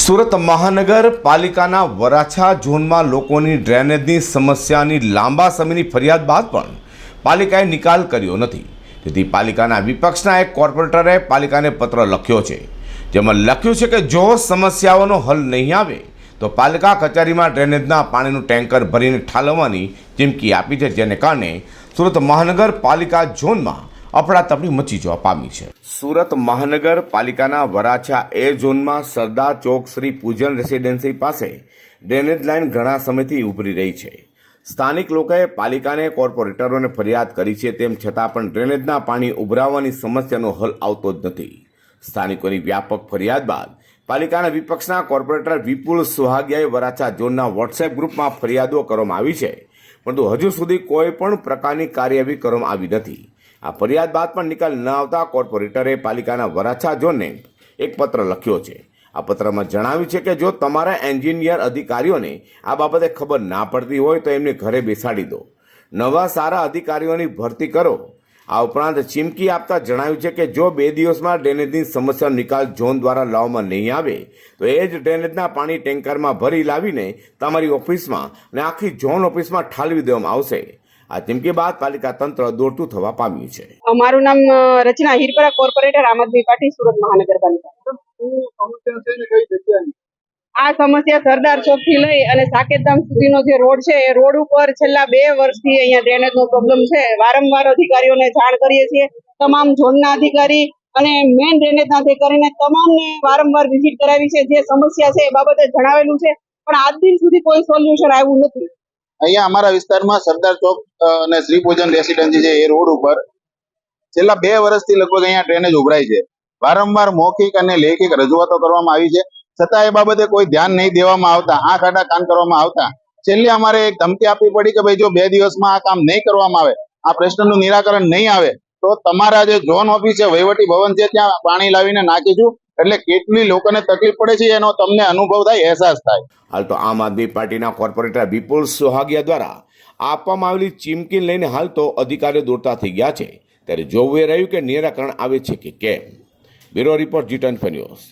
સુરત મહાનગરપાલિકાના વરાછા ઝોનમાં લોકોની ડ્રેનેજની સમસ્યાની લાંબા સમયની ફરિયાદ બાદ પણ પાલિકાએ નિકાલ કર્યો નથી. તેથી પાલિકાના વિપક્ષના એક કોર્પોરેટરે પાલિકાને પત્ર લખ્યો છે. જેમાં લખ્યું છે કે જો સમસ્યાઓનો હલ નહીં આવે, તો પાલિકા કચેરીમાં ડ્રેનેજના પાણીનું ટેન્કર ભરીને ઠાલવવાની ચીમકી આપી છે. જેને કારણે સુરત મહાનગરપાલિકા ઝોનમાં અફડાતફડી મચી જવા પામી છે. સુરત મહાનગરપાલિકાના વરાછા એ ઝોનમાં સરદાર ચોક શ્રી પૂજન રેસિડેન્સી પાસે ડ્રેનેજ લાઇન ઘણા સમયથી ઉભરી રહી છે. સ્થાનિક લોકોએ પાલિકાને કોર્પોરેટરોને ફરિયાદ કરી છે તેમ છતાં પણ ડ્રેનેજના પાણી ઉભરાવવાની સમસ્યાનો હલ આવતો જ નથી. સ્થાનિકોની વ્યાપક ફરિયાદ બાદ પાલિકાના વિપક્ષના કોર્પોરેટર વિપુલ સુહાગિયાએ વરાછા ઝોનના વોટ્સએપ ગ્રુપમાં ફરિયાદો કરવામાં આવી છે, પરંતુ હજુ સુધી કોઈ પણ પ્રકારની કાર્યવાહી કરવામાં આવી નથી. આ ફરિયાદ બાદ પણ નિકાલ ન આવતા કોર્પોરેટરે પાલિકાના વરાછા ઝોનને એક પત્ર લખ્યો છે. આ પત્રમાં જણાવ્યું છે કે જો તમારા એન્જિનિયર અધિકારીઓને આ બાબતે ખબર ના પડતી હોય તો એમને ઘરે બેસાડી દો. નવા સારા અધિકારીઓની ભરતી કરો. આ ઉપરાંત ચીમકી આપતા જણાવ્યું છે કે જો બે દિવસમાં ડ્રેનેજની સમસ્યા નિકાલ ઝોન દ્વારા લાવવામાં નહીં આવે, તો એ જ ડ્રેનેજના પાણી ટેન્કરમાં ભરી લાવીને તમારી ઓફિસમાં અને આખી ઝોન ઓફિસમાં ઠાલવી દેવામાં આવશે. આ ચીમકી બાદ પાલિકા તંત્ર દોડતું થવા પામ્યું છે. મારું નામ રચના હિરપરા કોર્પોરેટર આમ આદમી પાર્ટી સુરત મહાનગરપાલિકા. આ સમસ્યા સરદાર ચોકથી લઈ અને સાકેતધામ સુધીનો જે રોડ છે એ રોડ ઉપર છેલ્લા બે વર્ષથી અહીંયા ડ્રેનેજ નો પ્રોબ્લેમ છે. વારંવાર અધિકારીઓને જાણ કરીએ છીએ. તમામ ઝોનના અધિકારી અને મેઇન ડ્રેનેજ ના અધિકારીને તમામને વારંવાર વિઝિટ કરાવી છે. જે સમસ્યા છે એ બાબતે જણાવેલું છે. પણ આજ દિન સુધી કોઈ સોલ્યુશન આવ્યું નથી. અહીંયા અમારા વિસ્તારમાં સરદાર ચોક અને શ્રી પૂજન રેસિડેન્સી છે એ રોડ ઉપર છેલ્લા બે વર્ષથી લગભગ અહીંયા ડ્રેનેજ ઉભરાય છે. વારંવાર મૌખિક અને લેખિક રજૂઆતો કરવામાં આવી છે. છતાં એ બાબતે કોઈ ધ્યાન નહીં દેવામાં આવતા આ ખાટા કામ કરવામાં આવતા. છેલ્લે અમારે એક ધમકી આપવી પડી કે ભાઈ જો બે દિવસમાં આ કામ નહીં કરવામાં આવે, આ પ્રશ્નનું નિરાકરણ નહીં આવે, તો તમારા જે ઝોન ઓફિસ છે, વહીવટી ભવન છે, ત્યાં પાણી લાવીને નાખીશું. એટલે કેટલી લોકોને તકલીફ પડે છે એનો તમને અનુભવ થાય, અહેસાસ થાય. હાલ તો આમ આદમી પાર્ટીના કોર્પોરેટર વિપુલ સોહાગિયા દ્વારા આપવામાં આવેલી ચીમકી લઈને હાલ તો અધિકારીઓ દોડતા થઈ ગયા છે. ત્યારે જોવું એ રહ્યું કે નિરાકરણ આવે છે કે કેમ. Bureau report G ten news.